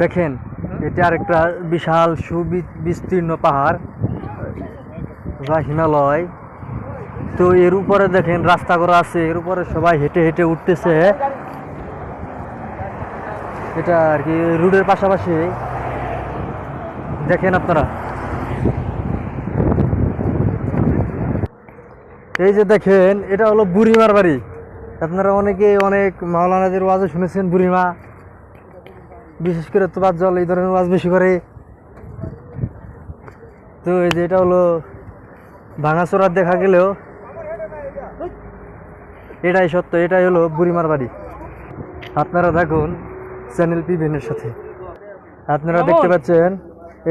দেখেন, এটা আরেকটা বিশাল সুবিস্তীর্ণ পাহাড় বা হিমালয় তো এর উপরে দেখেন, রাস্তা করা আছে, এর উপরে সবাই হেঁটে হেঁটে উঠতেছে। এটা আর কি রোডের পাশাপাশি। দেখেন আপনারা। এই যে দেখেন, এটা হলো বুড়িমার বাড়ি। আপনারা অনেকে অনেক মাওলানাদের ওয়াজে শুনেছেন বুড়িমা। বিশেষ করে তোবার জল এই ধরনের মাছ বেশি করে। তো এই যে এটা হলো ভাঙাচোরার দেখা গেলেও এটাই সত্য এটাই হলো বুড়িমার বাড়ি। আপনারা দেখুন চ্যানেল পিভিএনের সাথে। আপনারা দেখতে পাচ্ছেন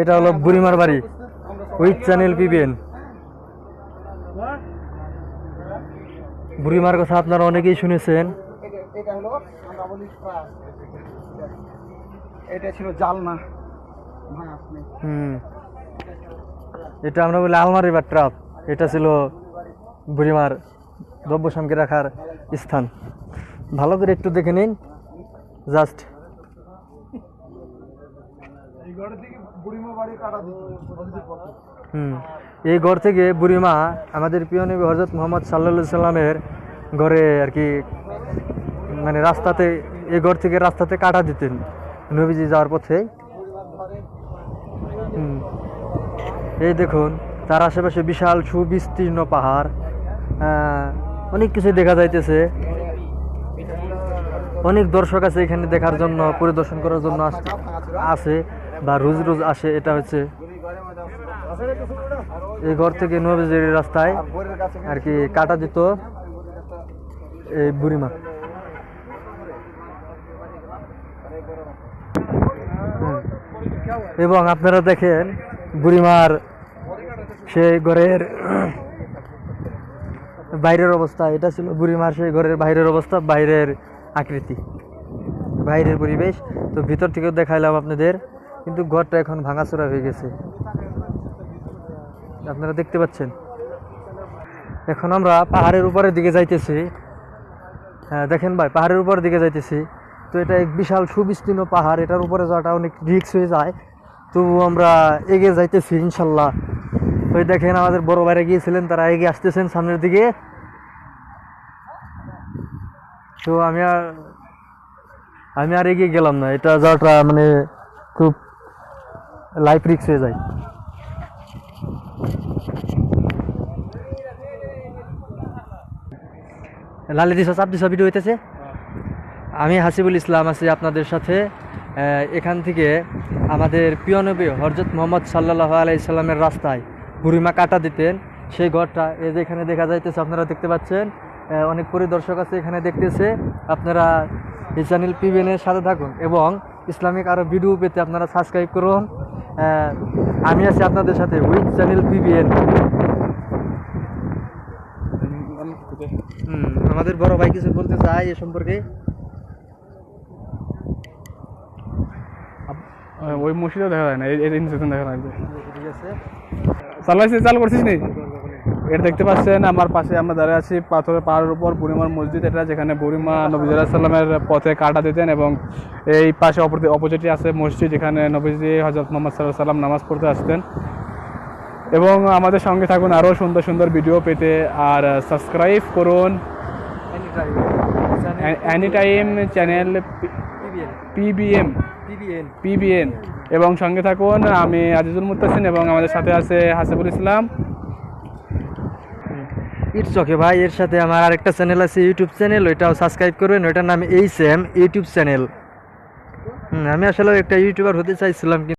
এটা হলো বুড়িমার বাড়ি উইথ চ্যানেল পিভিএন বুড়িমার কথা আপনারা অনেকেই শুনেছেন। এটা ছিল জালনা। হুম। এটা আমরা বলি আলমারি বা ট্রাপ। এটা ছিল বুড়িমার দ্রব্য সামগ্রী রাখার স্থান। ভালো করে একটু দেখে নিন। জাস্ট। হুম। এই ঘর থেকে বুড়িমা আমাদের প্রিয় নবী হজরত মোহাম্মদ সাল্লা সাল্লামের ঘরে আর কি মানে রাস্তাতে এই ঘর থেকে রাস্তাতে কাটা দিতেন। নবীজি যাওয়ার পথে। এই দেখুন, তার আশেপাশে বিশাল সুবিস্তীর্ণ পাহাড়। অনেক কিছু দেখা যাইতেছে। অনেক দর্শক আছে এখানে দেখার জন্য, পরিদর্শন করার জন্য আসে বা রোজ রোজ আসে, এটা হচ্ছে এই ঘর থেকে নবীজির রাস্তায় আর কি কাটা দিত এই বুড়িমা। এবং আপনারা দেখেন বুড়িমার সেই ঘরের বাইরের অবস্থা। এটা ছিল বুড়িমার সেই ঘরের বাইরের অবস্থা, বাইরের আকৃতি, বাইরের পরিবেশ। তো ভিতর থেকেও দেখাইলাম আপনাদের, কিন্তু ঘরটা এখন ভাঙাচোরা হয়ে গেছে। আপনারা দেখতে পাচ্ছেন। এখন আমরা পাহাড়ের উপরের দিকে যাইতেছি। হ্যাঁ দেখেন ভাই, পাহাড়ের উপরের দিকে যাইতেছি। তো এটা এক বিশাল সুবিস্তীর্ণ পাহাড়, এটার উপরে যাওয়াটা অনেক রিক্স হয়ে যায়। তবু আমরা এগিয়ে যাইতেছি, ইনশাল্লাহ। ওই দেখেন আমাদের বড় বাইরে গিয়েছিলেন, তারা এগিয়ে আসতেছেন সামনের দিকে। তো আমি আর আমি আর এগিয়ে গেলাম না, এটা যাওয়াটা মানে খুব লাইফ রিক্স হয়ে যায়। লালি দিস চাপ দিস ভিডিও হইতেছে। আমি হাসিবুল ইসলাম আছি আপনাদের সাথে। এখান থেকে আমাদের প্রিয় নবী হরজত মোহাম্মদ সাল্লাহ আলাইসাল্লামের রাস্তায় বুড়িমা কাটা দিতেন। সেই ঘরটা এই যে এখানে দেখা যাইতেছে আপনারা দেখতে পাচ্ছেন। অনেক পরিদর্শক আছে এখানে দেখতেছে। আপনারা এই চ্যানেল পিবিএনের সাথে থাকুন এবং ইসলামিক আরও ভিডিও পেতে আপনারা সাবস্ক্রাইব করুন। আমি আছি আপনাদের সাথে উইথ চ্যানেল পিবিএন আমাদের বড় ভাই কিছু বলতে চাই এ সম্পর্কে। ওই মসজিদও দেখা যায় না এই ইনস্টেশন দেখা লাগবে ঠিক আছে। চালাইছিস চালু করছিস নি? এটা দেখতে পাচ্ছেন আমার পাশে আমরা দাঁড়িয়ে আছি পাথরের পাহাড়ের উপর বুড়িমার মসজিদ এটা যেখানে বুড়িমা নবীজ সাল্লামের পথে কাটা দিতেন এবং এই পাশে অপোজিটে আছে মসজিদ যেখানে নবীজি হজরত মোহাম্মদ সাল্লাহ সাল্লাম নামাজ পড়তে আসতেন। এবং আমাদের সঙ্গে থাকুন আরও সুন্দর সুন্দর ভিডিও পেতে আর সাবস্ক্রাইব করুন। Any time channel PBM PBN PBN এবং সঙ্গে থাকুন আমি আজিজুল মুত্তাসিন এবং আমাদের সাথে আছে হাসিবুল ইসলাম। ইটস ওকে ভাই এর সাথে আমার আরেকটা চ্যানেল আছে ইউটিউব চ্যানেল ওইটাও সাবস্ক্রাইব করবেন ওইটার নাম এইচ এম ইউটিউব চ্যানেল। হুম আমি আসলে একটা ইউটিউবার হতে চাইছিলাম কিন্তু